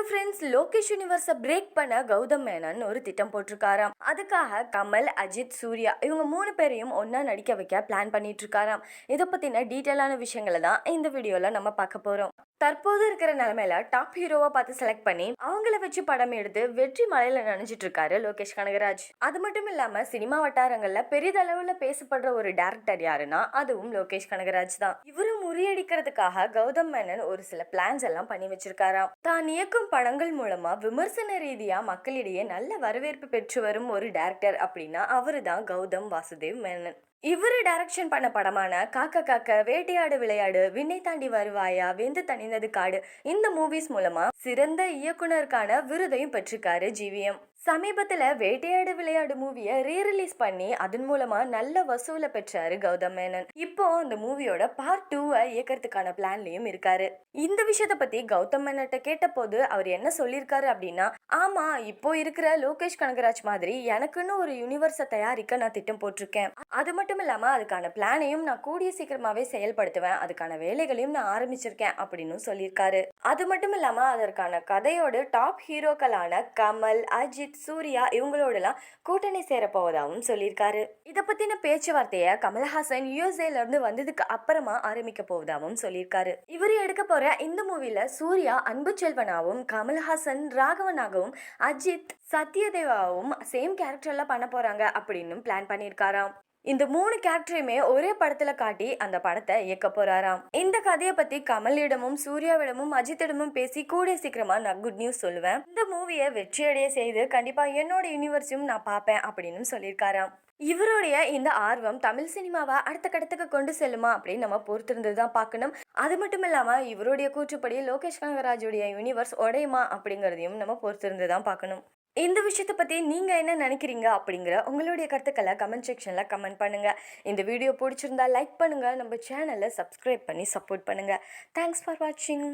Hello friends Lokesh யூனிவர்ஸை break பண்ண கௌதம் மேனன் ஒரு திட்டம் போட்டிருக்காராம். அதுக்காக கமல் அஜித் சூர்யா இவங்க மூணு பேரையும் ஒன்றா நடிக்க வைக்க பிளான் பண்ணிட்டு இருக்காராம் இதை பற்றின டீட்டெயிலான விஷயங்களை தான் இந்த வீடியோவில் நம்ம பார்க்க போகிறோம் தற்போது இருக்கிற நிலமையில டாப் ஹீரோவா பார்த்து செலக்ட் பண்ணி அவங்கள வச்சு படம் எடுத்து வெற்றி மலையில நினைச்சிட்டு இருக்காரு லோகேஷ் கனகராஜ். அது மட்டும் இல்லாம சினிமா வட்டாரங்கள்ல பெரிதளவுல பேசப்படுற ஒரு டேரக்டர் யாருன்னா அதுவும் லோகேஷ் கனகராஜ் தான். இவர் முறியடிக்கிறதுக்காக கௌதம் மேனன் ஒரு சில பிளான்ஸ் எல்லாம் பண்ணி வச்சிருக்காராம். தான் இயக்கும் படங்கள் மூலமா விமர்சன ரீதியா மக்களிடையே நல்ல வரவேற்பு பெற்று வரும் ஒரு டேரக்டர் அப்படின்னா அவரு தான் கௌதம் வாசுதேவ் மேனன். இவர் டைரக்ஷன் பண்ண படமான காக்க காக்க வேட்டையாடு விளையாடு விண்ணை தாண்டி வருவாயா வெந்து தணிந்தது காடு இந்த மூவிஸ் மூலமா சிறந்த இயக்குனருக்கான விருதையும் பெற்றிருக்காரு ஜிவிஎம் சமீபத்துல வேட்டையாடு விளையாடு மூவியை ரீ ரிலீஸ் பண்ணி அதன் மூலமா நல்ல வசூலை பெற்றாரு கௌதம் மேனன். இப்போ அந்த மூவியோட பார்ட் டூவை இயக்கிறதுக்கான பிளான்லயும் இருக்காரு. இந்த விஷயத்த பத்தி கௌதம் மேனன்ட்ட கேட்டபோது அவர் என்ன சொல்லியிருக்காரு அப்படின்னா ஆமா இப்போ இருக்கிற லோகேஷ் கனகராஜ் மாதிரி எனக்குன்னு ஒரு யூனிவர்ஸை தயாரிக்க நான் திட்டம் போட்டிருக்கேன். அது மட்டும் மட்டும் இல்லாமல் அதுக்கான பிளானையும் நான் கூடிய சீக்கிரமாகவே செயல்படுத்துவேன். அதுக்கான வேலைகளையும் நான் ஆரம்பிச்சிருக்கேன் அப்படின்னு சொல்லியிருக்காரு. அது மட்டும் இல்லாமல் அதற்கான கதையோடு டாப் ஹீரோக்களான கமல் அஜித் சூர்யா இவங்களோடலாம் கூட்டணி சேரப்போவதாகவும் சொல்லியிருக்காரு. இதை பற்றின பேச்சுவார்த்தையை கமல்ஹாசன் யூஎஸ்ஏலேருந்து வந்ததுக்கு அப்புறமா ஆரம்பிக்க போவதாகவும் சொல்லியிருக்காரு. இவர் எடுக்க போகிற இந்த மூவியில் சூர்யா அன்பு செல்வனாகவும் கமல்ஹாசன் ராகவனாகவும் அஜித் சத்யதேவாவும் சேம் கேரக்டர்ல பண்ண போகிறாங்க அப்படின்னு பிளான் பண்ணியிருக்காராம். இந்த மூணு கேரக்டரையுமே ஒரே படத்துல காட்டி அந்த படத்தை இயக்க போறாராம். இந்த கதையை பத்தி கமலிடமும் சூர்யாவிடமும் அஜித்திடமும் பேசி கூடிய சீக்கிரமா நான் குட் நியூஸ் சொல்லுவேன். இந்த மூவியை வெற்றியடைய செய்து கண்டிப்பா என்னோட யூனிவர்ஸையும் நான் பார்ப்பேன் அப்படின்னு சொல்லியிருக்காராம். இவருடைய இந்த ஆர்வம் தமிழ் சினிமாவை அடுத்த கட்டத்துக்கு கொண்டு செல்லுமா அப்படின்னு நம்ம பொறுத்திருந்து தான் பார்க்கணும். அது மட்டும் இல்லாமல் இவருடைய கூற்றுப்படி லோகேஷ் கனகராஜுடைய யூனிவர்ஸ் உடையுமா அப்படிங்கிறதையும் நம்ம பொறுத்திருந்து தான் பார்க்கணும். இந்த விஷயத்தை பற்றி நீங்கள் என்ன நினைக்கிறீங்க அப்படிங்கிற உங்களுடைய கருத்துக்களை கமெண்ட் செக்ஷனில் கமெண்ட் பண்ணுங்கள் இந்த வீடியோ பிடிச்சிருந்தா லைக் பண்ணுங்கள் நம்ம சேனலை சப்ஸ்கிரைப் பண்ணி சப்போர்ட் பண்ணுங்கள் தேங்க்ஸ் ஃபார் வாட்சிங்